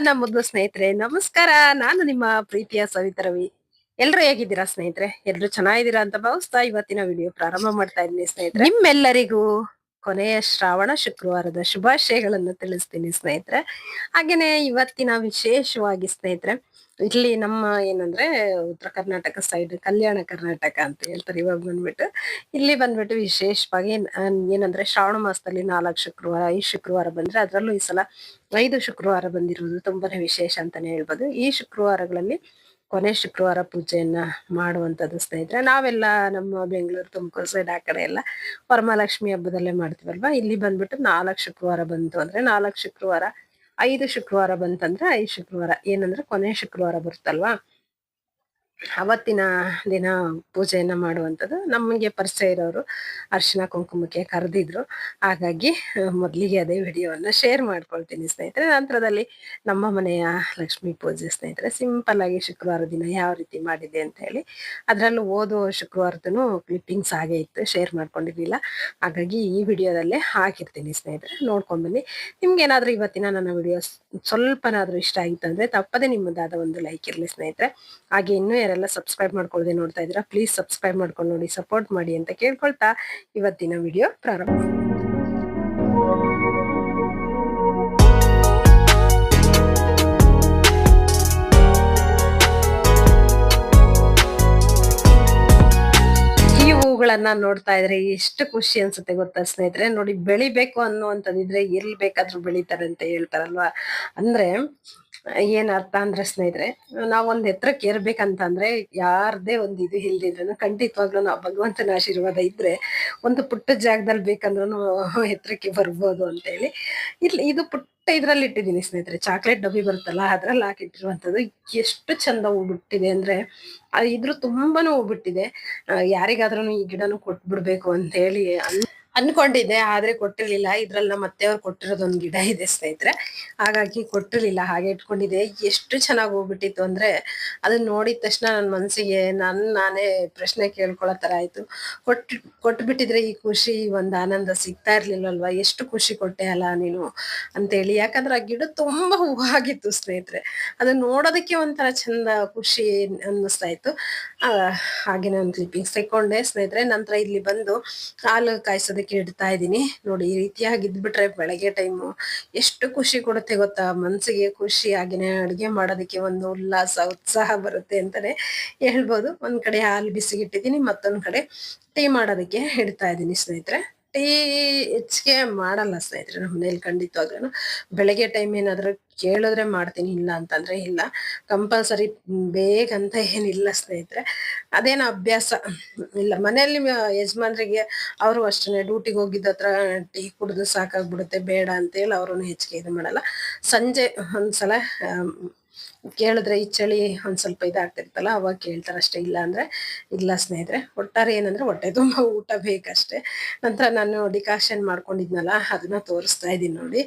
ನನ್ನ ಸ್ನೇಹಿತರೆ, ನಮಸ್ಕಾರ. ನಾನು ನಿಮ್ಮ ಪ್ರೀತಿಯ ಸವಿತಾ ರವಿ. ಎಲ್ರು ಹೇಗಿದ್ದೀರಾ ಸ್ನೇಹಿತರೆ? ಎಲ್ರು ಚೆನ್ನಾಗಿದ್ದೀರಾ ಅಂತ ಭಾವಿಸ್ತಾ ಇವತ್ತಿನ ವಿಡಿಯೋ ಪ್ರಾರಂಭ ಮಾಡ್ತಾ ಇದ್ದೀನಿ ಸ್ನೇಹಿತರೆ. ನಿಮ್ಮೆಲ್ಲರಿಗೂ ಕೊನೆಯ ಶ್ರಾವಣ ಶುಕ್ರವಾರದ ಶುಭಾಶಯಗಳನ್ನು ತಿಳಿಸ್ತೀನಿ ಸ್ನೇಹಿತರೆ. ಹಾಗೇನೆ ಇವತ್ತಿನ ವಿಶೇಷವಾಗಿ ಸ್ನೇಹಿತರೆ, ಇಲ್ಲಿ ನಮ್ಮ ಏನಂದ್ರೆ ಉತ್ತರ ಕರ್ನಾಟಕ ಸೈಡ್ ಕಲ್ಯಾಣ ಕರ್ನಾಟಕ ಅಂತ ಹೇಳ್ತಾರೆ ಇವಾಗ ಬಂದ್ಬಿಟ್ಟು. ಇಲ್ಲಿ ಬಂದ್ಬಿಟ್ಟು ವಿಶೇಷವಾಗಿ ಏನಂದ್ರೆ ಶ್ರಾವಣ ಮಾಸದಲ್ಲಿ ನಾಲ್ಕು ಶುಕ್ರವಾರ, ಐದು ಶುಕ್ರವಾರ ಬಂದ್ರೆ ಅದರಲ್ಲೂ ಈ ಸಲ ಐದು ಶುಕ್ರವಾರ ಬಂದಿರುವುದು ತುಂಬಾನೇ ವಿಶೇಷ ಅಂತಾನೆ ಹೇಳ್ಬೋದು. ಈ ಶುಕ್ರವಾರಗಳಲ್ಲಿ ಕೊನೆ ಶುಕ್ರವಾರ ಪೂಜೆಯನ್ನ ಮಾಡುವಂತದ್ದು ಸ್ನೇಹಿತರೆ. ನಾವೆಲ್ಲ ನಮ್ಮ ಬೆಂಗಳೂರು ತುಮಕೂರು ಸೈಡ್ ಆ ಕಡೆ ಎಲ್ಲ ವರಮಹಾಲಕ್ಷ್ಮಿ ಹಬ್ಬದಲ್ಲೇ ಮಾಡ್ತೀವಲ್ವಾ? ಇಲ್ಲಿ ಬಂದ್ಬಿಟ್ಟು ನಾಲ್ಕು ಶುಕ್ರವಾರ ಬಂತು ಅಂದ್ರೆ ನಾಲ್ಕು ಶುಕ್ರವಾರ, ಐದು ಶುಕ್ರವಾರ ಬಂತಂದ್ರೆ ಐದು ಶುಕ್ರವಾರ. ಏನಂದ್ರೆ ಕೊನೆ ಶುಕ್ರವಾರ ಬರುತ್ತಲ್ವಾ? ಅವತ್ತಿನ ದಿನ ಪೂಜೆಯನ್ನ ಮಾಡುವಂಥದ್ದು ನಮಗೆ ಪರಿಚಯ ಇರೋರು ಅರ್ಶಿನ ಕುಂಕುಮಕ್ಕೆ ಕರೆದಿದ್ರು. ಹಾಗಾಗಿ ಮೊದಲಿಗೆ ಅದೇ ವಿಡಿಯೋವನ್ನ ಶೇರ್ ಮಾಡ್ಕೊಳ್ತೀನಿ ಸ್ನೇಹಿತರೆ. ನಂತರದಲ್ಲಿ ನಮ್ಮ ಮನೆಯ ಲಕ್ಷ್ಮೀ ಪೂಜೆ ಸ್ನೇಹಿತರೆ ಸಿಂಪಲ್ ಆಗಿ ಶುಕ್ರವಾರ ದಿನ ಯಾವ ರೀತಿ ಮಾಡಿದೆ ಅಂತ ಹೇಳಿ. ಅದರಲ್ಲೂ ಓದೋ ಶುಕ್ರವಾರದೂ ಕ್ಲಿಪ್ಪಿಂಗ್ಸ್ ಹಾಗೆ ಇತ್ತು ಶೇರ್ ಮಾಡ್ಕೊಂಡಿರ್ಲಿಲ್ಲ. ಹಾಗಾಗಿ ಈ ವಿಡಿಯೋದಲ್ಲೇ ಹಾಕಿರ್ತೀನಿ ಸ್ನೇಹಿತರೆ. ನೋಡ್ಕೊಂಡ್ ಬನ್ನಿ. ಏನಾದ್ರೂ ಇವತ್ತಿನ ನನ್ನ ವಿಡಿಯೋ ಸ್ವಲ್ಪನಾದರೂ ಇಷ್ಟ ಆಯ್ತು ಅಂದ್ರೆ ತಪ್ಪದೇ ನಿಮ್ಮದಾದ ಒಂದು ಲೈಕ್ ಇರಲಿ ಸ್ನೇಹಿತರೆ. ಹಾಗೆ ಇನ್ನೂ ಯಾರೆಲ್ಲ ಸಬ್ಸ್ಕ್ರೈಬ್ ಮಾಡ್ಕೊಳ್ಳದೆ ನೋಡ್ತಾ ಇದ್ದೀರಾ ಪ್ಲೀಸ್ ಸಬ್ಸ್ಕ್ರೈಬ್ ಮಾಡ್ಕೊಂಡು ನೋಡಿ ಸಪೋರ್ಟ್ ಮಾಡಿ ಅಂತ ಕೇಳ್ಕೊಳ್ತಾ ಇವತ್ತಿನ ವಿಡಿಯೋ ಪ್ರಾರಂಭ ಹೂಗಳನ್ನ ನೋಡ್ತಾ ಇದ್ರೆ ಎಷ್ಟು ಖುಷಿ ಅನ್ಸುತ್ತೆ ಗೊತ್ತಾ ಸ್ನೇಹಿತರೆ? ನೋಡಿ ಬೆಳಿಬೇಕು ಅನ್ನುವಂಥದ್ದಿದ್ರೆ ಎಲ್ಲಿ ಬೇಕಾದ್ರೂ ಬೆಳಿತಾರೆ ಅಂತ ಹೇಳ್ತಾರಲ್ವಾ? ಅಂದ್ರೆ ಏನ್ ಅರ್ಥ ಅಂದ್ರೆ ಸ್ನೇಹಿತರೆ ನಾವೊಂದ್ ಎತ್ತರಕ್ಕೆ ಏರ್ಬೇಕಂತ ಅಂದ್ರೆ ಯಾರ್ದೇ ಒಂದ್ ಇದು ಇಲ್ದಿದ್ರು ಖಂಡಿತವಾಗ್ಲೂ ನಾವು ಭಗವಂತನ ಆಶೀರ್ವಾದ ಇದ್ರೆ ಒಂದು ಪುಟ್ಟ ಜಾಗದಲ್ಲಿ ಬೇಕಂದ್ರೂ ಎತ್ತರಕ್ಕೆ ಬರ್ಬೋದು ಅಂತ ಹೇಳಿ ಇಲ್ಲಿ ಇದು ಪುಟ್ಟ ಇದ್ರಲ್ಲಿ ಇಟ್ಟಿದ್ದೀನಿ ಸ್ನೇಹಿತರೆ. ಚಾಕ್ಲೇಟ್ ಡಬ್ಬಿ ಬರುತ್ತಲ್ಲ, ಅದ್ರಲ್ಲಿ ಹಾಕಿಟ್ಟಿರುವಂತದ್ದು ಎಷ್ಟು ಚಂದ ಹೂ ಬಿಟ್ಟಿದೆ ಅಂದ್ರೆ ಇದ್ರೂ ತುಂಬಾ ತುಂಬಾನು ಹೂ ಬಿಟ್ಟಿದೆ ಯಾರಿಗಾದ್ರೂ ಈ ಗಿಡನು ಕೊಟ್ಬಿಡ್ಬೇಕು ಅಂತ ಹೇಳಿ ಅನ್ಕೊಂಡಿದ್ದೆ, ಆದ್ರೆ ಕೊಟ್ಟಿರ್ಲಿಲ್ಲ. ಇದ್ರಲ್ಲಿ ನಮ್ಮ ಅತ್ತೆಯವ್ರು ಕೊಟ್ಟಿರೋದೊಂದ್ ಗಿಡ ಇದೆ ಸ್ನೇಹಿತರೆ. ಹಾಗಾಗಿ ಕೊಟ್ಟಿರ್ಲಿಲ್ಲ, ಹಾಗೆ ಇಟ್ಕೊಂಡಿದ್ದೆ. ಎಷ್ಟು ಚೆನ್ನಾಗಿ ಹೋಗ್ಬಿಟ್ಟಿತ್ತು ಅಂದ್ರೆ ಅದನ್ನ ನೋಡಿದ ತಕ್ಷಣ ನನ್ನ ಮನಸ್ಸಿಗೆ ನನ್ ನಾನೇ ಪ್ರಶ್ನೆ ಕೇಳ್ಕೊಳ್ಳೋ ತರ ಆಯ್ತು. ಕೊಟ್, ಕೊಟ್ಬಿಟ್ಟಿದ್ರೆ ಈ ಖುಷಿ ಒಂದ್ ಆನಂದ ಸಿಗ್ತಾ ಇರ್ಲಿಲ್ಲಲ್ವಾ ಎಷ್ಟು ಖುಷಿ ಕೊಟ್ಟೆ ಅಲ್ಲ ನೀನು ಅಂತೇಳಿ. ಯಾಕಂದ್ರೆ ಆ ಗಿಡ ತುಂಬಾ ಹೂವಾಗಿತ್ತು ಸ್ನೇಹಿತರೆ. ಅದನ್ನ ನೋಡೋದಕ್ಕೆ ಒಂಥರ ಚಂದ ಖುಷಿ ಅನ್ನಿಸ್ತಾ ಇತ್ತು. ಹಾಗೆ ನಾನು ಕ್ಲಿಪ್ಪಿಂಗ್ಸ್ ತಕೊಂಡೆ ಸ್ನೇಹಿತರೆ, ನಂತರ ಇಲ್ಲಿ ಬಂದು ಹಾಲು ಕಾಯಿಸೋದಕ್ಕೆ ಇಡ್ತಾ ಇದ್ದೀನಿ. ನೋಡಿ, ಈ ರೀತಿಯಾಗಿ ಇದ್ಬಿಟ್ರೆ ಬೆಳಗ್ಗೆ ಟೈಮು ಎಷ್ಟು ಖುಷಿ ಕೊಡುತ್ತೆ ಗೊತ್ತಾ? ಮನಸ್ಸಿಗೆ ಖುಷಿ ಆಗಿನೇ ಅಡುಗೆ ಮಾಡೋದಕ್ಕೆ ಒಂದು ಉಲ್ಲಾಸ, ಉತ್ಸಾಹ ಬರುತ್ತೆ ಅಂತಾನೆ ಹೇಳ್ಬೋದು. ಒಂದ್ ಕಡೆ ಹಾಲು ಬಿಸಿಗಿಟ್ಟಿದ್ದೀನಿ, ಮತ್ತೊಂದು ಕಡೆ ಟೀ ಮಾಡೋದಕ್ಕೆ ಇಡ್ತಾ ಇದ್ದೀನಿ ಸ್ನೇಹಿತರೆ. ಟೀ ಹೆಚ್ಚಿಗೆ ಮಾಡಲ್ಲ ಸ್ನೇಹಿತರೆ, ನಮ್ಮ ಮನೇಲಿ ಖಂಡಿತವಾಗ್ಲೂ ಬೆಳಗ್ಗೆ ಟೈಮ್ ಏನಾದ್ರೂ ಕೇಳಿದ್ರೆ ಮಾಡ್ತೀನಿ, ಇಲ್ಲ ಅಂತಂದ್ರೆ ಇಲ್ಲ. ಕಂಪಲ್ಸರಿ ಬೇಗ ಅಂತ ಏನಿಲ್ಲ ಸ್ನೇಹಿತರೆ. ಅದೇನೋ ಅಭ್ಯಾಸ? ಇಲ್ಲ, ಮನೆಯಲ್ಲಿ ಯಜಮಾನ್ರಿಗೆ ಅವರು ಅಷ್ಟೇ ಡ್ಯೂಟಿಗೆ ಹೋಗಿದ್ದ ಹತ್ರ ಟೀ ಕುಡಿದು ಸಾಕಾಗ್ಬಿಡುತ್ತೆ, ಬೇಡ ಅಂತೇಳಿ ಅವರು ಹೆಚ್ಚಿಗೆ ಇದು ಮಾಡಲ್ಲ. ಸಂಜೆ ಒಂದ್ಸಲ ಕೇಳಿದ್ರೆ ಈ ಚಳಿ ಒಂದು ಸ್ವಲ್ಪ ಇದಾಗ್ತಿರ್ತಲ್ಲ, ಅವಾಗ ಕೇಳ್ತಾರೆ ಅಷ್ಟೇ. ಇಲ್ಲ ಅಂದರೆ ಇಲ್ಲ ಸ್ನೇಹಿತರೆ, ಒಟ್ಟಾರೆ ಏನಂದರೆ ಹೊಟ್ಟೆ ತುಂಬ ಊಟ ಬೇಕಷ್ಟೇ. ನಂತರ ನಾನು ಡಿಕಾಷನ್ ಮಾಡ್ಕೊಂಡಿದ್ನಲ್ಲ, ಅದನ್ನ ತೋರಿಸ್ತಾ ಇದ್ದೀನಿ ನೋಡಿ.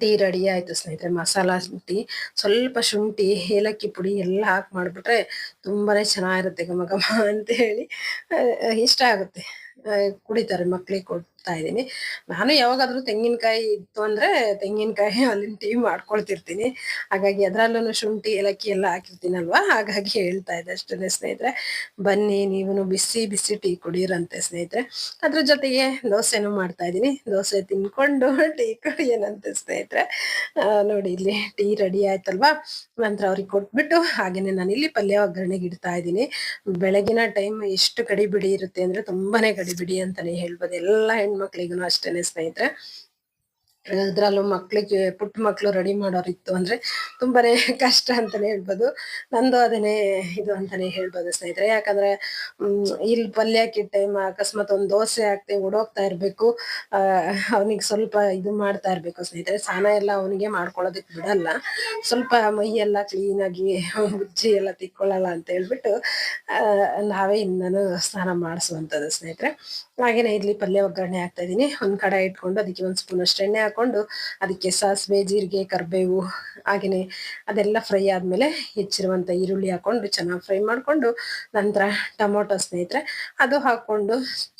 ಟೀ ರೆಡಿ ಆಯಿತು ಸ್ನೇಹಿತರೆ, ಮಸಾಲ ಟೀ. ಸ್ವಲ್ಪ ಶುಂಠಿ, ಏಲಕ್ಕಿ ಪುಡಿ ಎಲ್ಲ ಹಾಕಿ ಮಾಡಿಬಿಟ್ರೆ ತುಂಬಾನೇ ಚೆನ್ನಾಗಿರುತ್ತೆ ಘಮ ಘಮ ಅಂತ ಹೇಳಿ ಇಷ್ಟ ಆಗುತ್ತೆ. ಕುಡಿತಾರೆ ಮಕ್ಕಳಿಗೆ ಮಕ್ಳಿಗೆ ಕೊಡ್ತಾ ಇದ್ದೀನಿ. ನಾನು ಯಾವಾಗಾದ್ರೂ ತೆಂಗಿನಕಾಯಿ ಇತ್ತು ಅಂದ್ರೆ ತೆಂಗಿನಕಾಯಿ ಅಲ್ಲಿನ ಟೀ ಮಾಡ್ಕೊಳ್ತಿರ್ತೀನಿ. ಹಾಗಾಗಿ ಅದ್ರಲ್ಲೂ ಶುಂಠಿ, ಏಲಕ್ಕಿ ಎಲ್ಲ ಹಾಕಿರ್ತೀನಲ್ವಾ? ಹಾಗಾಗಿ ಹೇಳ್ತಾ ಇದ್ದೆ ಅಷ್ಟೇ ಸ್ನೇಹಿತರೆ. ಬನ್ನಿ ನೀವು ಬಿಸಿ ಬಿಸಿ ಟೀ ಕುಡಿಯಿರಂತೆ ಸ್ನೇಹಿತರೆ. ಅದ್ರ ಜೊತೆಗೆ ದೋಸೆನೂ ಮಾಡ್ತಾ ಇದ್ದೀನಿ. ದೋಸೆ ತಿನ್ಕೊಂಡು ಟೀ ಕುಡಿಯೋಣಂತೆ ಸ್ನೇಹಿತರೆ. ನೋಡಿ ಇಲ್ಲಿ ಟೀ ರೆಡಿ ಆಯ್ತಲ್ವಾ? ನಂತರ ಅವ್ರಿಗೆ ಕೊಟ್ಬಿಟ್ಟು ಹಾಗೇನೆ ನಾನು ಇಲ್ಲಿ ಪಲ್ಯ ಒಗ್ಗರಣೆಗೆ ಇಡ್ತಾ ಇದ್ದೀನಿ. ಬೆಳಗಿನ ಟೈಮ್ ಎಷ್ಟು ಗಡಿಬಿಡಿ ಇರುತ್ತೆ ಅಂದ್ರೆ ತುಂಬಾನೇ ಗಡಿಬಿಡಿ ಅಂತಾನೆ ಹೇಳ್ಬೋದು. ಎಲ್ಲ ಹೆಣ್ಮಕ್ಳಿಗೂ ಅಷ್ಟೇನೆ ಸ್ನೇಹಿತರೆ. ಅದ್ರಲ್ಲೂ ಮಕ್ಕಳಿಗೆ ಪುಟ್ಟ ಮಕ್ಕಳು ರೆಡಿ ಮಾಡೋರಿತ್ತು ಅಂದ್ರೆ ತುಂಬಾನೇ ಕಷ್ಟ ಅಂತಾನೆ ಹೇಳ್ಬೋದು. ನಂದು ಅದನ್ನೇ ಇದು ಅಂತಾನೆ ಹೇಳ್ಬೋದು ಸ್ನೇಹಿತರೆ. ಯಾಕಂದ್ರೆ ಇಲ್ಲಿ ಪಲ್ಯ ಹಾಕಿದ ಟೈಮ್ ಅಕಸ್ಮಾತ್ ಒಂದು ದೋಸೆ ಹಾಕ್ತೆ ಓಡೋಗ್ತಾ ಇರಬೇಕು. ಅವನಿಗೆ ಸ್ವಲ್ಪ ಇದು ಮಾಡ್ತಾ ಇರಬೇಕು ಸ್ನೇಹಿತರೆ. ಸ್ನಾನ ಎಲ್ಲ ಅವನಿಗೆ ಮಾಡ್ಕೊಳ್ಳೋದಕ್ಕೆ ಬಿಡಲ್ಲ. ಸ್ವಲ್ಪ ಮೈ ಎಲ್ಲ ಕ್ಲೀನ್ ಆಗಿ ಉಜ್ಜಿ ಎಲ್ಲ ತಿಕ್ಕೊಳ್ಳಲ್ಲ ಅಂತ ಹೇಳ್ಬಿಟ್ಟು ನಾವೇ ಇಂದನು ಸ್ನಾನ ಮಾಡಿಸುವಂತದ್ದು ಸ್ನೇಹಿತರೆ. ಹಾಗೇನೆ ಇಲ್ಲಿ ಪಲ್ಯ ಒಗ್ಗರಣೆ ಹಾಕ್ತಾ ಇದ್ದೀನಿ. ಒಂದು ಕಡೆ ಇಟ್ಕೊಂಡು ಅದಕ್ಕೆ ಒಂದು ಸ್ಪೂನ್ ಅಷ್ಟು ಎಣ್ಣೆ ಹಾಕೊಂಡು ಅದಕ್ಕೆ ಸಾಸಿವೆ, ಜೀರಿಗೆ, ಕರಿಬೇವು ಹಾಗೆಯೇ ಅದೆಲ್ಲ ಫ್ರೈ ಆದಮೇಲೆ ಹೆಚ್ಚಿರುವಂಥ ಈರುಳ್ಳಿ ಹಾಕ್ಕೊಂಡು ಚೆನ್ನಾಗಿ ಫ್ರೈ ಮಾಡಿಕೊಂಡು ನಂತರ ಟೊಮೊಟೊ ಸ್ನೇಹಿತರೆ, ಅದು ಹಾಕ್ಕೊಂಡು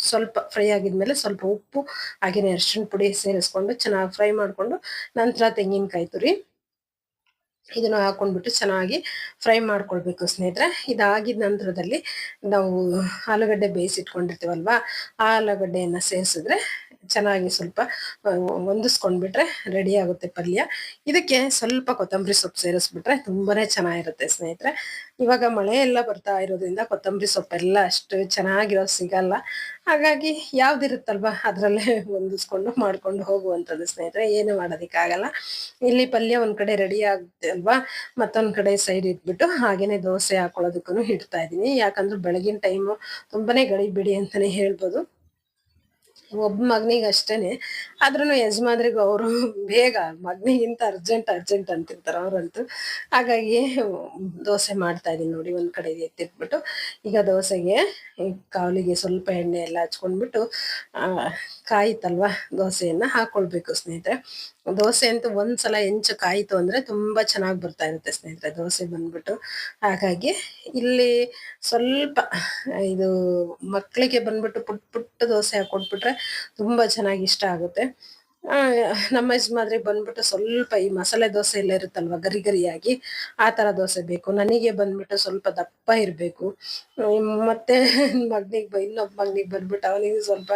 ಸ್ವಲ್ಪ ಫ್ರೈ ಆಗಿದ್ಮೇಲೆ ಸ್ವಲ್ಪ ಉಪ್ಪು ಹಾಗೆಯೇ ಅರಿಶಿಣ ಪುಡಿ ಸೇರಿಸ್ಕೊಂಡು ಚೆನ್ನಾಗಿ ಫ್ರೈ ಮಾಡಿಕೊಂಡು ನಂತರ ತೆಂಗಿನಕಾಯಿ ತುರಿ, ಇದನ್ನು ಹಾಕೊಂಡ್ಬಿಟ್ಟು ಚೆನ್ನಾಗಿ ಫ್ರೈ ಮಾಡ್ಕೊಳ್ಬೇಕು ಸ್ನೇಹಿತರೆ. ಇದಾಗಿದ ನಂತರದಲ್ಲಿ ನಾವು ಆಲೂಗಡ್ಡೆ ಬೇಯಿಸಿಟ್ಕೊಂಡಿರ್ತೀವಲ್ವಾ, ಆ ಆಲೂಗಡ್ಡೆಯನ್ನು ಸೇರಿಸಿದ್ರೆ ಚೆನ್ನಾಗಿ ಸ್ವಲ್ಪ ಹೊಂದಿಸ್ಕೊಂಡ್ಬಿಟ್ರೆ ರೆಡಿ ಆಗುತ್ತೆ ಪಲ್ಯ. ಇದಕ್ಕೆ ಸ್ವಲ್ಪ ಕೊತ್ತಂಬರಿ ಸೊಪ್ಪು ಸೇರಿಸ್ಬಿಟ್ರೆ ತುಂಬಾನೇ ಚೆನ್ನಾಗಿರುತ್ತೆ ಸ್ನೇಹಿತರೆ. ಇವಾಗ ಮಳೆ ಎಲ್ಲ ಬರ್ತಾ ಇರೋದ್ರಿಂದ ಕೊತ್ತಂಬರಿ ಸೊಪ್ಪೆಲ್ಲ ಅಷ್ಟು ಚೆನ್ನಾಗಿರೋ ಸಿಗಲ್ಲ. ಹಾಗಾಗಿ ಯಾವ್ದಿರುತ್ತಲ್ವಾ ಅದರಲ್ಲೇ ಹೊಂದಿಸ್ಕೊಂಡು ಮಾಡ್ಕೊಂಡು ಹೋಗುವಂಥದ್ದು ಸ್ನೇಹಿತರೆ. ಏನು ಮಾಡೋದಕ್ಕಾಗಲ್ಲ. ಇಲ್ಲಿ ಪಲ್ಯ ಒಂದು ಕಡೆ ರೆಡಿ ಆಗುತ್ತೆ ಅಲ್ವಾ? ಮತ್ತೊಂದು ಕಡೆ ಸೈಡ್ ಇಟ್ಬಿಟ್ಟು ಹಾಗೇನೆ ದೋಸೆ ಹಾಕೊಳ್ಳೋದಕ್ಕೂ ಇಡ್ತಾ ಇದ್ದೀನಿ. ಯಾಕಂದ್ರೆ ಬೆಳಗಿನ ಟೈಮು ತುಂಬಾನೇ ಗಡಿಬಿಡಿ ಅಂತಾನೆ ಹೇಳ್ಬೋದು. ಒಬ್ಬ ಮಗನಿಗೆ ಅಷ್ಟೇನೆ. ಆದ್ರೂ ಯಜಮಾನ್ರಿಗೂ ಅವರು ಬೇಗ ಮಗನಿಗಿಂತ ಅರ್ಜೆಂಟ್ ಅರ್ಜೆಂಟ್ ಅಂತಿರ್ತಾರೆ ಅವರಂತೂ. ಹಾಗಾಗಿ ದೋಸೆ ಮಾಡ್ತಾ ಇದೀನಿ ನೋಡಿ, ಒಂದು ಕಡೆ ಎತ್ತಿಟ್ಬಿಟ್ಟು. ಈಗ ದೋಸೆಗೆ ಕಾವಲಿಗೆ ಸ್ವಲ್ಪ ಎಣ್ಣೆ ಎಲ್ಲ ಹಚ್ಕೊಂಡ್ಬಿಟ್ಟು ದೋಸೆಯನ್ನು ದೋಸೆಯನ್ನ ಹಾಕೊಳ್ಬೇಕು ಸ್ನೇಹಿತರೆ. ದೋಸೆ ಅಂತೂ ಒಂದ್ಸಲ ಹೆಂಚು ಕಾಯಿತು ಅಂದ್ರೆ ತುಂಬಾ ಚೆನ್ನಾಗಿ ಬರ್ತಾ ಇರುತ್ತೆ ಸ್ನೇಹಿತರೆ, ದೋಸೆ ಬಂದ್ಬಿಟ್ಟು. ಹಾಗಾಗಿ ಇಲ್ಲಿ ಸ್ವಲ್ಪ, ಇದು ಮಕ್ಕಳಿಗೆ ಬಂದ್ಬಿಟ್ಟು ಪುಟ್ ಪುಟ್ಟ ದೋಸೆ ಹಾಕೊಟ್ಬಿಟ್ರೆ ತುಂಬಾ ಚೆನ್ನಾಗಿ ಇಷ್ಟ ಆಗುತ್ತೆ. ನಮ್ಮ ಯಜಮಾದ್ರಿಗೆ ಬಂದ್ಬಿಟ್ಟು ಸ್ವಲ್ಪ ಈ ಮಸಾಲೆ ದೋಸೆ ಎಲ್ಲ ಇರುತ್ತಲ್ವಾ ಗರಿ ಗರಿಯಾಗಿ, ಆ ತರ ದೋಸೆ ಬೇಕು. ನನಗೆ ಬಂದ್ಬಿಟ್ಟು ಸ್ವಲ್ಪ ದಪ್ಪ ಇರಬೇಕು. ಮತ್ತೆ ಮಗನಿಗೆ ಇನ್ನೊಬ್ಬ ಮಗನಿಗೆ ಬಂದ್ಬಿಟ್ಟು ಅವನಿಗೆ ಸ್ವಲ್ಪ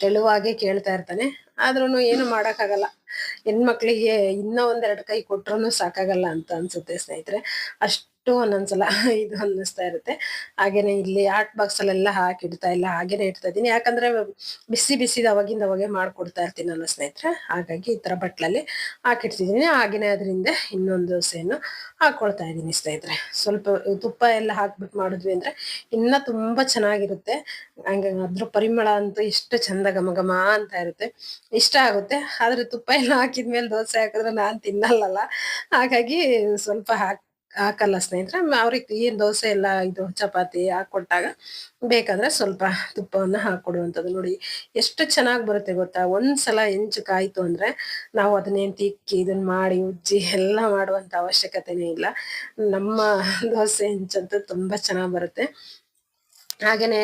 ತೆಳುವಾಗೆ ಕೇಳ್ತಾ ಇರ್ತಾನೆ. ಆದ್ರೂ ಏನು ಮಾಡೋಕ್ಕಾಗಲ್ಲ. ಹೆಣ್ಮಕ್ಳಿಗೆ ಇನ್ನೂ ಒಂದೆರಡು ಕೈ ಕೊಟ್ರು ಸಾಕಾಗಲ್ಲ ಅಂತ ಅನ್ಸುತ್ತೆ ಸ್ನೇಹಿತರೆ. ಅಷ್ಟು ಒಂದೊಂದ್ಸಲ ಇದು ಅನ್ನಿಸ್ತಾ ಇರುತ್ತೆ. ಹಾಗೇನೆ ಇಲ್ಲಿ ಆರ್ಟ್ ಬಾಕ್ಸ್ ಅಲ್ಲೆಲ್ಲ ಹಾಕಿಡ್ತಾ ಇಲ್ಲ, ಹಾಗೇನೆ ಇಡ್ತಾ ಇದೀನಿ ಯಾಕಂದ್ರೆ ಬಿಸಿ ಬಿಸಿ ಅವಾಗಿಂದ ಅವಾಗೆ ಮಾಡ್ಕೊಡ್ತಾ ಇರ್ತೀನಿ ನನ್ನ ಸ್ನೇಹಿತರೆ. ಹಾಗಾಗಿ ಈ ತರ ಬಟ್ಲಲ್ಲಿ ಹಾಕಿಡ್ತಿದ್ದೀನಿ. ಹಾಗೇನೆ ಅದರಿಂದ ಇನ್ನೊಂದು ದೋಸೆಯನ್ನು ಹಾಕೊಳ್ತಾ ಇದ್ದೀನಿ ಸ್ನೇಹಿತರೆ. ಸ್ವಲ್ಪ ತುಪ್ಪ ಎಲ್ಲ ಹಾಕ್ಬಿಟ್ಟು ಮಾಡಿದ್ವಿ ಅಂದ್ರೆ ಇನ್ನ ತುಂಬಾ ಚೆನ್ನಾಗಿರುತ್ತೆ. ಹಂಗ ಅದ್ರ ಪರಿಮಳ ಅಂತೂ ಎಷ್ಟು ಚಂದ ಘಮ ಘಮ ಅಂತ ಇರುತ್ತೆ. ಇಷ್ಟ ಆಗುತ್ತೆ. ಆದ್ರೆ ತುಪ್ಪ ಎಲ್ಲ ಹಾಕಿದ್ಮೇಲೆ ದೋಸೆ ಹಾಕಿದ್ರೆ ನಾನು ತಿನ್ನಲ್ಲಲ್ಲ. ಹಾಗಾಗಿ ಸ್ವಲ್ಪ ಹಾಕ್ ಹಾಕಲ್ಲ ಸ್ನೇಹಿತರೆ. ಅವ್ರಿಗೆ ಏನು ದೋಸೆ ಎಲ್ಲ ಇದು ಚಪಾತಿ ಹಾಕ್ಕೊಟ್ಟಾಗ ಬೇಕಾದರೆ ಸ್ವಲ್ಪ ತುಪ್ಪವನ್ನು ಹಾಕ್ಕೊಡುವಂಥದ್ದು ನೋಡಿ, ಎಷ್ಟು ಚೆನ್ನಾಗಿ ಬರುತ್ತೆ ಗೊತ್ತಾ? ಒಂದ್ಸಲ ಹೆಂಚು ಕಾಯಿತು ಅಂದರೆ ನಾವು ಅದನ್ನೇನು ತಿಕ್ಕಿ ಇದನ್ನ ಮಾಡಿ, ಉಜ್ಜಿ ಎಲ್ಲ ಮಾಡುವಂಥ ಅವಶ್ಯಕತೆನೇ ಇಲ್ಲ. ನಮ್ಮ ದೋಸೆ ಹೆಂಚಂತೂ ತುಂಬ ಚೆನ್ನಾಗಿ ಬರುತ್ತೆ. ಹಾಗೇನೆ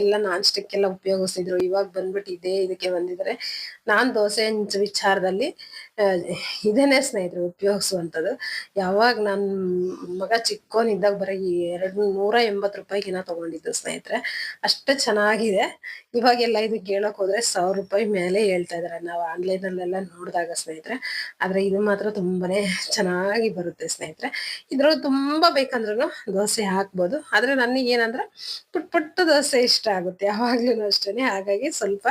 ಎಲ್ಲ ನಾನ್ ಸ್ಟಿಕ್ ಎಲ್ಲ ಉಪಯೋಗಿಸಿದ್ರು. ಇವಾಗ ಬಂದ್ಬಿಟ್ಟು ಇದೇ ಇದಕ್ಕೆ ಬಂದಿದ್ರೆ ನಾನ್ ದೋಸೆ ಹೆಂಚು ವಿಚಾರದಲ್ಲಿ ಇದೇನೆ ಸ್ನೇಹಿತರು, ಉಪಯೋಗಿಸುವಂಥದ್ದು. ಯಾವಾಗ ನನ್ನ ಮಗ ಚಿಕ್ಕೋನಿದ್ದಾಗ ಬರೀ ಎರಡು ನೂರ ಎಂಬತ್ತು ರೂಪಾಯಿಗಿನ ತಗೊಂಡಿದ್ದು ಸ್ನೇಹಿತರೆ. ಅಷ್ಟು ಚೆನ್ನಾಗಿದೆ. ಇವಾಗೆಲ್ಲ ಇದು ಕೇಳಕ್ ಹೋದ್ರೆ ಸಾವಿರ ರೂಪಾಯಿ ಮೇಲೆ ಹೇಳ್ತಾ ಇದಾರೆ ನಾವು ಆನ್ಲೈನ್ ಅಲ್ಲೆಲ್ಲ ನೋಡಿದಾಗ ಸ್ನೇಹಿತರೆ. ಆದ್ರೆ ಇದು ಮಾತ್ರ ತುಂಬಾನೇ ಚೆನ್ನಾಗಿ ಬರುತ್ತೆ ಸ್ನೇಹಿತರೆ. ಇದ್ರೊಳಗೆ ತುಂಬಾ ಬೇಕಂದ್ರೂ ದೋಸೆ ಹಾಕ್ಬೋದು. ಆದ್ರೆ ನನಗೆ ಏನಂದ್ರೆ ಪುಟ್ ಪುಟ್ಟ ದೋಸೆ ಇಷ್ಟ ಆಗುತ್ತೆ. ಯಾವಾಗ್ಲೂ ಅಷ್ಟೇ ಹಾಗಾಗಿ ಸ್ವಲ್ಪ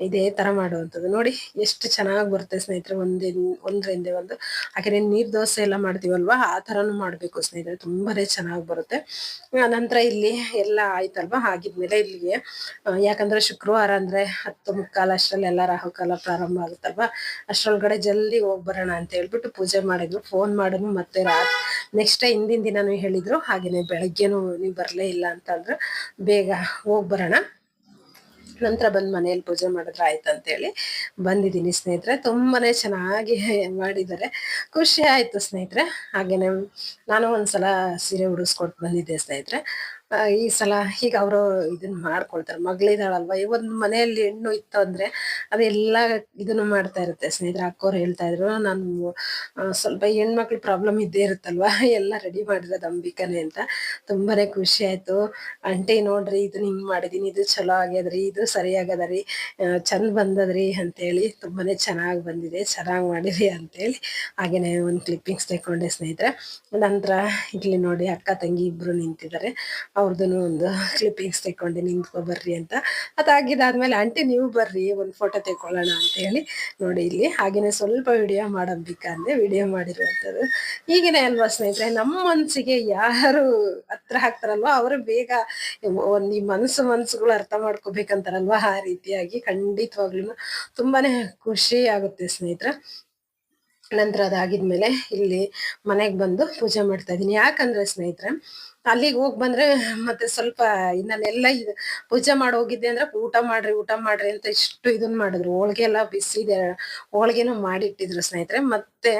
ಇದೇ ತರ ಮಾಡುವಂಥದ್ದು. ನೋಡಿ, ಎಷ್ಟು ಚೆನ್ನಾಗಿ ಬರುತ್ತೆ ಸ್ನೇಹಿತರೆ. ಒಂದೇ ಒಂದ್ರಿಂದ ಒಂದು. ಹಾಗೆ ನೀರ್ ದೋಸೆ ಎಲ್ಲ ಮಾಡ್ತೀವಲ್ವಾ? ಆ ತರನು ಮಾಡ್ಬೇಕು ಸ್ನೇಹಿತರೆ. ತುಂಬಾನೇ ಚೆನ್ನಾಗಿ ಬರುತ್ತೆ. ನಂತರ ಇಲ್ಲಿ ಎಲ್ಲ ಆಯ್ತಲ್ವಾ? ಆಗಿದ್ಮೇಲೆ ಇಲ್ಲಿಗೆ ಯಾಕಂದ್ರೆ ಶುಕ್ರವಾರ ಅಂದ್ರೆ ಹತ್ತು ಮುಕ್ಕಾಲ ಅಷ್ಟರಲ್ಲಿ ಎಲ್ಲ ರಾಹುಕಾಲ ಪ್ರಾರಂಭ ಆಗುತ್ತಲ್ವಾ? ಅಷ್ಟ್ರೊಳಗಡೆ ಜಲ್ದಿ ಹೋಗಿ ಬರೋಣ ಅಂತ ಹೇಳ್ಬಿಟ್ಟು ಪೂಜೆ ಮಾಡಿದ್ರು. ಫೋನ್ ಮಾಡಿದ್ರು, ಮತ್ತೆ ರಾತ್ ನೆಕ್ಸ್ಟ್ ಹಿಂದಿನ ದಿನನೂ ಹೇಳಿದ್ರು. ಹಾಗೇನೆ ಬೆಳಗ್ಗೆನು ನೀವು ಬರಲೇ ಇಲ್ಲ ಅಂತಂದ್ರೆ ಬೇಗ ಹೋಗ್ ಬರೋಣ. ನಂತರ ಬಂದ್ ಮನೆಯಲ್ಲಿ ಪೂಜೆ ಮಾಡಿದ್ರೆ ಆಯ್ತು ಅಂತೇಳಿ ಬಂದಿದ್ದೀನಿ ಸ್ನೇಹಿತರೆ. ತುಂಬಾನೇ ಚೆನ್ನಾಗಿ ಮಾಡಿದ್ದಾರೆ. ಖುಷಿ ಆಯ್ತು ಸ್ನೇಹಿತರೆ. ಹಾಗೇನೆ ನಾನು ಒಂದ್ಸಲ ಸೀರೆ ಉಡಿಸ್ಕೊಟ್ಟು ಬಂದಿದ್ದೆ ಸ್ನೇಹಿತರೆ. ಈ ಸಲ ಈಗ ಅವರು ಇದನ್ನ ಮಾಡ್ಕೊಳ್ತಾರೆ. ಮಗಳಿದಾಳಲ್ವಾ? ಒಂದ್ ಮನೆಯಲ್ಲಿ ಹೆಣ್ಣು ಇತ್ತು ಅಂದ್ರೆ ಅದೆಲ್ಲ ಇದನ್ನು ಮಾಡ್ತಾ ಇರುತ್ತೆ. ಸ್ನೇಹಿತರ, ಅಕ್ಕೋರು ಹೇಳ್ತಾ ಇದ್ರು, ನಾನು ಸ್ವಲ್ಪ ಹೆಣ್ಮಕ್ಳು ಪ್ರಾಬ್ಲಮ್ ಇದ್ದೇ ಇರುತ್ತಲ್ವಾ? ಎಲ್ಲ ರೆಡಿ ಮಾಡಿರೋದು ಅಂಬಿಕಾನೆ ಅಂತ. ತುಂಬಾನೇ ಖುಷಿ ಆಯ್ತು. ಅಂಟಿ ನೋಡ್ರಿ ಇದನ್ನ ಹಿಂಗ್ ಮಾಡಿದೀನಿ. ಇದು ಚಲೋ ಆಗ್ಯದ್ರಿ. ಇದು ಸರಿ ರೀ ಚಂದ ಬಂದದ್ರಿ ಅಂತೇಳಿ ತುಂಬಾನೇ ಚೆನ್ನಾಗಿ ಬಂದಿದೆ. ಚೆನ್ನಾಗಿ ಮಾಡಿರಿ ಅಂತೇಳಿ ಹಾಗೇನೆ ಒಂದ್ ಕ್ಲಿಪ್ಪಿಂಗ್ಸ್ ತಗೊಂಡೆ ಸ್ನೇಹಿತರೆ. ನಂತರ ಇಲ್ಲಿ ನೋಡಿ, ಅಕ್ಕ, ತಂಗಿ ಇಬ್ರು ನಿಂತಿದ್ದಾರೆ. ಅವ್ರದ್ದು ಒಂದು ಕ್ಲಿಪ್ಪಿಂಗ್ಸ್ ತೆಕ್ಕೊಂಡೆ ನಿಂತ್ಕೊ, ಬರ್ರಿ ಅಂತ. ಅದಾಗಿದ್ದಾದ್ಮೇಲೆ ಆಂಟಿ, ನೀವು ಬರ್ರಿ, ಒಂದು ಫೋಟೋ ತೆಕ್ಕೊಳ್ಳೋಣ ಅಂತ ಹೇಳಿ ನೋಡಿ ಇಲ್ಲಿ. ಹಾಗೆಯೇ ಸ್ವಲ್ಪ ವಿಡಿಯೋ ಮಾಡಬೇಕಂದ್ರೆ ವಿಡಿಯೋ ಮಾಡಿರುವಂಥದ್ದು. ಈಗಿನ ಅಲ್ವಾ ಸ್ನೇಹಿತರೆ, ನಮ್ಮ ಮನಸ್ಸಿಗೆ ಯಾರು ಹತ್ರ ಹಾಕ್ತಾರಲ್ವ, ಅವರು ಬೇಗ ಒಂದು ಈ ಮನಸ್ಸು ಮನಸ್ಸುಗಳು ಅರ್ಥ ಮಾಡ್ಕೋಬೇಕಂತಾರಲ್ವ, ಆ ರೀತಿಯಾಗಿ ಖಂಡಿತವಾಗ್ಲೂ ತುಂಬಾನೇ ಖುಷಿ ಆಗುತ್ತೆ ಸ್ನೇಹಿತರೆ. ನಂತರ ಅದಾಗಿದ್ಮೇಲೆ ಇಲ್ಲಿ ಮನೆಗೆ ಬಂದು ಪೂಜೆ ಮಾಡ್ತಾ ಇದ್ದೀನಿ. ಯಾಕಂದ್ರೆ ಸ್ನೇಹಿತರೆ ಅಲ್ಲಿಗೆ ಹೋಗಿ ಬಂದ್ರೆ ಮತ್ತೆ ಸ್ವಲ್ಪ ನಾನೆಲ್ಲ ಇದು ಪೂಜೆ ಮಾಡಿ ಹೋಗಿದ್ದೆ ಅಂದ್ರೆ ಊಟ ಮಾಡ್ರಿ ಊಟ ಮಾಡ್ರಿ ಅಂತ ಇಷ್ಟು ಇದನ್ ಮಾಡಿದ್ರು. ಹೋಳಿಗೆ ಎಲ್ಲ ಬಿಸಿದೆ ಹೋಳ್ಗೆನೂ ಮಾಡಿಟ್ಟಿದ್ರು ಸ್ನೇಹಿತರೆ. ಮತ್ತೆ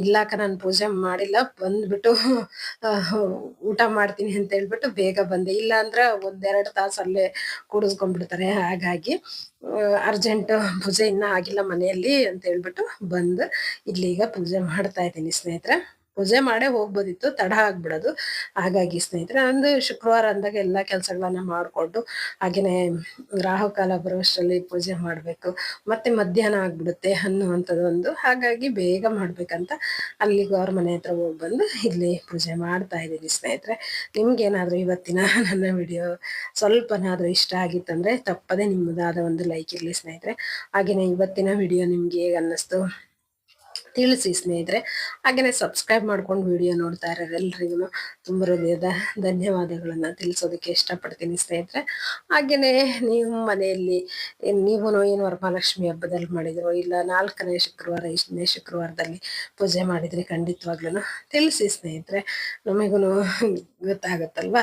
ಇಲ್ಲಕ್ಕ ನಾನು ಪೂಜೆ ಮಾಡಿಲ್ಲ. ಬಂದ್ಬಿಟ್ಟು ಊಟ ಮಾಡ್ತೀನಿ ಅಂತ ಹೇಳ್ಬಿಟ್ಟು ಬೇಗ ಬಂದೆ. ಇಲ್ಲ ಅಂದ್ರೆ ಒಂದೆರಡು ತಾಸು ಅಲ್ಲೇ ಕೂಡಿಸ್ಕೊಂಡ್ಬಿಡ್ತಾರೆ. ಹಾಗಾಗಿ ಅರ್ಜೆಂಟ್ ಪೂಜೆ ಇನ್ನ ಆಗಿಲ್ಲ ಮನೆಯಲ್ಲಿ ಅಂತ ಹೇಳ್ಬಿಟ್ಟು ಬಂದು ಇಲ್ಲಿ ಈಗ ಪೂಜೆ ಮಾಡ್ತಾ ಇದ್ದೀನಿ ಸ್ನೇಹಿತರೆ. ಪೂಜೆ ಮಾಡೇ ಹೋಗ್ಬೋದಿತ್ತು, ತಡ ಆಗ್ಬಿಡೋದು. ಹಾಗಾಗಿ ಸ್ನೇಹಿತರೆ ಅಂದು ಶುಕ್ರವಾರ ಅಂದಾಗ ಎಲ್ಲ ಕೆಲಸಗಳನ್ನ ಮಾಡಿಕೊಂಡು ಹಾಗೆಯೇ ರಾಹುಕಾಲ ಬರುವಷ್ಟರಲ್ಲಿ ಪೂಜೆ ಮಾಡಬೇಕು. ಮತ್ತೆ ಮಧ್ಯಾಹ್ನ ಆಗ್ಬಿಡುತ್ತೆ ಅನ್ನುವಂಥದ್ದು ಒಂದು ಹಾಗಾಗಿ ಬೇಗ ಮಾಡಬೇಕಂತ ಅಲ್ಲಿಗೆ ಅವ್ರ ಮನೆ ಹತ್ರ ಹೋಗಿ ಬಂದು ಇಲ್ಲಿ ಪೂಜೆ ಮಾಡ್ತಾ ಇದ್ದೀನಿ ಸ್ನೇಹಿತರೆ. ನಿಮ್ಗೇನಾದ್ರೂ ಇವತ್ತಿನ ನನ್ನ ವಿಡಿಯೋ ಸ್ವಲ್ಪನಾದರೂ ಇಷ್ಟ ಆಗಿತ್ತಂದ್ರೆ ತಪ್ಪದೇ ನಿಮ್ಮದಾದ ಒಂದು ಲೈಕ್ ಇರಲಿ ಸ್ನೇಹಿತರೆ. ಹಾಗೆಯೇ ಇವತ್ತಿನ ವಿಡಿಯೋ ನಿಮ್ಗೆ ಹೇಗೆ ಅನ್ನಿಸ್ತು ತಿಳಿಸಿ ಸ್ನೇಹಿತರೆ. ಹಾಗೆಯೇ ಸಬ್ಸ್ಕ್ರೈಬ್ ಮಾಡ್ಕೊಂಡು ವಿಡಿಯೋ ನೋಡ್ತಾ ಇರೋರೆಲ್ರಿಗೂ ತುಂಬ ಹೃದಯದ ಧನ್ಯವಾದಗಳನ್ನ ತಿಳಿಸೋದಕ್ಕೆ ಇಷ್ಟಪಡ್ತೀನಿ ಸ್ನೇಹಿತರೆ. ಹಾಗೆಯೇ ನೀವು ಮನೆಯಲ್ಲಿ ನೀವು ಏನು ವರಮಹಾಲಕ್ಷ್ಮಿ ಹಬ್ಬದಲ್ಲಿ ಮಾಡಿದ್ರು ಇಲ್ಲ ನಾಲ್ಕನೇ ಶುಕ್ರವಾರ ಇಷ್ಟನೇ ಶುಕ್ರವಾರದಲ್ಲಿ ಪೂಜೆ ಮಾಡಿದ್ರೆ ಖಂಡಿತವಾಗ್ಲೂ ತಿಳಿಸಿ ಸ್ನೇಹಿತರೆ. ನಮಗೂ ಗೊತ್ತಾಗುತ್ತಲ್ವ?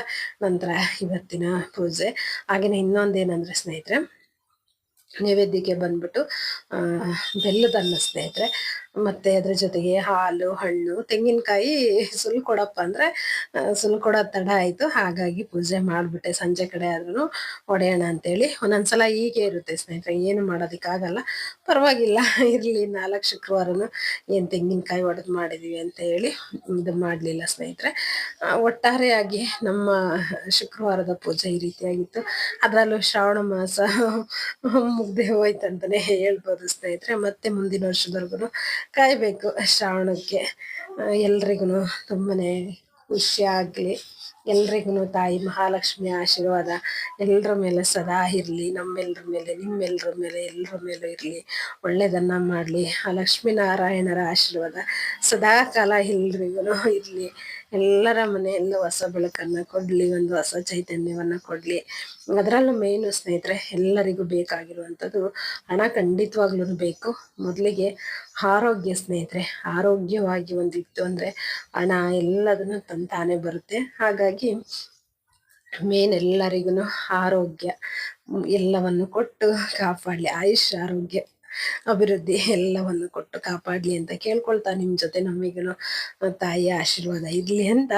ನಂತರ ಇವತ್ತಿನ ಪೂಜೆ. ಹಾಗೆಯೇ ಇನ್ನೊಂದೇನಂದ್ರೆ ಸ್ನೇಹಿತರೆ, ನೈವೇದ್ಯಕ್ಕೆ ಬಂದ್ಬಿಟ್ಟು ಬೆಲ್ಲದನ್ನ ಸ್ನೇಹಿತರೆ. ಮತ್ತೆ ಅದ್ರ ಜೊತೆಗೆ ಹಾಲು, ಹಣ್ಣು, ತೆಂಗಿನಕಾಯಿ ಸುಲ್ ಕೊಡಪ್ಪ ಅಂದ್ರೆ ಸುಲ್ ಕೊಡ ತಡ ಆಯ್ತು. ಹಾಗಾಗಿ ಪೂಜೆ ಮಾಡ್ಬಿಟ್ಟೆ. ಸಂಜೆ ಕಡೆ ಆದ್ರೂ ಹೊಡೆಯೋಣ ಅಂತೇಳಿ. ಒಂದೊಂದ್ಸಲ ಹೀಗೆ ಇರುತ್ತೆ ಸ್ನೇಹಿತರೆ. ಏನು ಮಾಡೋದಕ್ಕಾಗಲ್ಲ ಪರವಾಗಿಲ್ಲ. ಇರ್ಲಿ. ನಾಲ್ಕು ಶುಕ್ರವಾರನು ಏನು ತೆಂಗಿನಕಾಯಿ ಒಡೆದು ಮಾಡಿದೀವಿ ಅಂತ ಹೇಳಿ ಇದು ಮಾಡಲಿಲ್ಲ ಸ್ನೇಹಿತರೆ. ಒಟ್ಟಾರೆಯಾಗಿ ನಮ್ಮ ಶುಕ್ರವಾರದ ಪೂಜೆ ಈ ರೀತಿಯಾಗಿತ್ತು. ಅದರಲ್ಲೂ ಶ್ರಾವಣ ಮಾಸ ಮುಗ್ದೆ ಅಂತಲೇ ಹೇಳ್ಬೋದು ಸ್ನೇಹಿತರೆ. ಮತ್ತೆ ಮುಂದಿನ ವರ್ಷದವರೆಗೂ ಕಾಯ್ಬೇಕು ಶ್ರಾವಣಕ್ಕೆ. ಎಲ್ರಿಗೂ ತುಂಬಾ ಖುಷಿಯಾಗಲಿ ಎಲ್ರಿಗೂ ತಾಯಿ ಮಹಾಲಕ್ಷ್ಮಿ ಆಶೀರ್ವಾದ. ಎಲ್ಲರ ಮೇಲೆ ಸದಾ ಇರಲಿ. ನಮ್ಮೆಲ್ಲರ ಮೇಲೆ ನಿಮ್ಮೆಲ್ಲರ ಮೇಲೆ ಎಲ್ಲರ ಮೇಲೂ ಇರಲಿ. ಒಳ್ಳೆಯದನ್ನು ಮಾಡಲಿ. ಆ ಲಕ್ಷ್ಮೀನಾರಾಯಣರ ಆಶೀರ್ವಾದ ಸದಾ ಕಾಲ ಎಲ್ರಿಗೂ ಇರಲಿ. ಎಲ್ಲರ ಮನೆಯಲ್ಲೂ ಹೊಸ ಬೆಳಕನ್ನು ಕೊಡಲಿ, ಒಂದು ಹೊಸ ಚೈತನ್ಯವನ್ನು ಕೊಡಲಿ. ಅದರಲ್ಲೂ ಮೇಯ್ನು ಸ್ನೇಹಿತರೆ, ಎಲ್ಲರಿಗೂ ಬೇಕಾಗಿರುವಂಥದ್ದು ಹಣ ಖಂಡಿತವಾಗ್ಲೂ ಬೇಕು. ಮೊದಲಿಗೆ ಆರೋಗ್ಯ ಸ್ನೇಹಿತರೆ, ಆರೋಗ್ಯವಾಗಿ ಒಂದಿತ್ತು ಅಂದರೆ ಹಣ ಎಲ್ಲದನ್ನು ತಂತಾನೆ ಬರುತ್ತೆ. ಹಾಗಾಗಿ ಮೇನ್ ಎಲ್ಲರಿಗೂ ಆರೋಗ್ಯ ಎಲ್ಲವನ್ನು ಕೊಟ್ಟು ಕಾಪಾಡಲಿ ಆಯುಷ್ ಆರೋಗ್ಯ. ಅಭಿವೃದ್ಧಿ ಎಲ್ಲವನ್ನು ಕೊಟ್ಟು ಕಾಪಾಡಲಿ ಅಂತ ಕೇಳ್ಕೊಳ್ತಾ ನಿಮ್ಮ ಜೊತೆ ನಮಗೂ ತಾಯಿಯ ಆಶೀರ್ವಾದ ಇರಲಿ ಅಂತ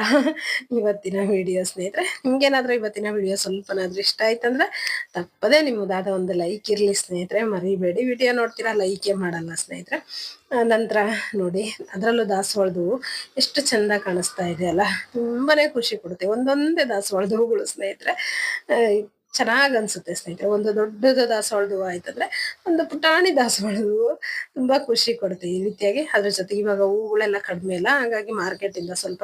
ಇವತ್ತಿನ ವಿಡಿಯೋ ಸ್ನೇಹಿತರೆ. ನಿಮ್ಗೇನಾದರೂ ಇವತ್ತಿನ ವಿಡಿಯೋ ಸ್ವಲ್ಪನಾದ್ರೂ ಇಷ್ಟ ಆಯ್ತಂದ್ರೆ ತಪ್ಪದೇ ನಿಮ್ಮದಾದ ಒಂದು ಲೈಕ್ ಇರಲಿ ಸ್ನೇಹಿತರೆ. ಮರಿಬೇಡಿ. ವಿಡಿಯೋ ನೋಡ್ತೀರಾ ಲೈಕೇ ಮಾಡಲ್ಲ ಸ್ನೇಹಿತರೆ. ನಂತರ ನೋಡಿ, ಅದರಲ್ಲೂ ದಾಸವಾಳದ ಹೂವು ಎಷ್ಟು ಚಂದ ಕಾಣಿಸ್ತಾ ಇದೆ ಅಲ್ಲ. ತುಂಬಾ ಖುಷಿ ಕೊಡುತ್ತೆ. ಒಂದೊಂದೇ ದಾಸವಾಳದ ಹೂಗಳು ಸ್ನೇಹಿತರೆ. ಚೆನ್ನಾಗ್ ಅನ್ಸುತ್ತೆ ಸ್ನೇಹಿತರೆ. ಒಂದು ದೊಡ್ಡದು ದಾಸವಾಳದ ಆಯ್ತಂದ್ರೆ ಒಂದು ಪುಟಾಣಿ ದಾಸವಾಳದು ತುಂಬಾ ಖುಷಿ ಕೊಡುತ್ತೆ ಈ ರೀತಿಯಾಗಿ. ಅದ್ರ ಜೊತೆಗೆ ಇವಾಗ ಹೂಗಳೆಲ್ಲ ಕಡಿಮೆ ಇಲ್ಲ ಹಾಗಾಗಿ ಮಾರ್ಕೆಟ್ ಇಂದ ಸ್ವಲ್ಪ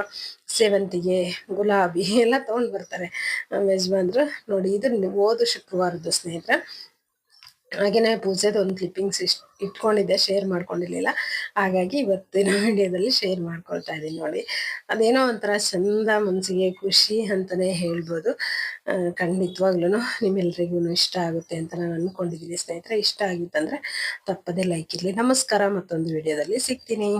ಸೇವಂತಿಗೆ, ಗುಲಾಬಿ ಎಲ್ಲ ತಗೊಂಡ್ ಬರ್ತಾರೆ ಯಜಮಾನ್ರು. ನೋಡಿ ಇದು ಓದು ಶುಕ್ರವಾರದ್ದು ಸ್ನೇಹಿತರೆ. ಹಾಗೇನೆ ಪೂಜೆದು ಒಂದು ಕ್ಲಿಪ್ಪಿಂಗ್ಸ್ ಇಷ್ಟ ಇಟ್ಕೊಂಡಿದ್ದೆ ಶೇರ್ ಮಾಡ್ಕೊಂಡಿರ್ಲಿಲ್ಲ. ಹಾಗಾಗಿ ಇವತ್ತಿನ ವಿಡಿಯೋದಲ್ಲಿ ಶೇರ್ ಮಾಡ್ಕೊಳ್ತಾ ಇದ್ದೀನಿ ನೋಡಿ. ಅದೇನೋ ಒಂಥರ ಚಂದ ಮನಸ್ಸಿಗೆ ಖುಷಿ ಅಂತಲೇ ಹೇಳ್ಬೋದು. ಖಂಡಿತವಾಗ್ಲೂ ನಿಮ್ಮೆಲ್ರಿಗೂ ಇಷ್ಟ ಆಗುತ್ತೆ ಅಂತ ನಾನು ಅಂದ್ಕೊಂಡಿದ್ದೀನಿ ಸ್ನೇಹಿತರೆ. ಇಷ್ಟ ಆಗಿತ್ತಂದರೆ ತಪ್ಪದೇ ಲೈಕ್ ಇರಲಿ. ನಮಸ್ಕಾರ ಮತ್ತೊಂದು ವಿಡಿಯೋದಲ್ಲಿ. ಸಿಗ್ತೀನಿ.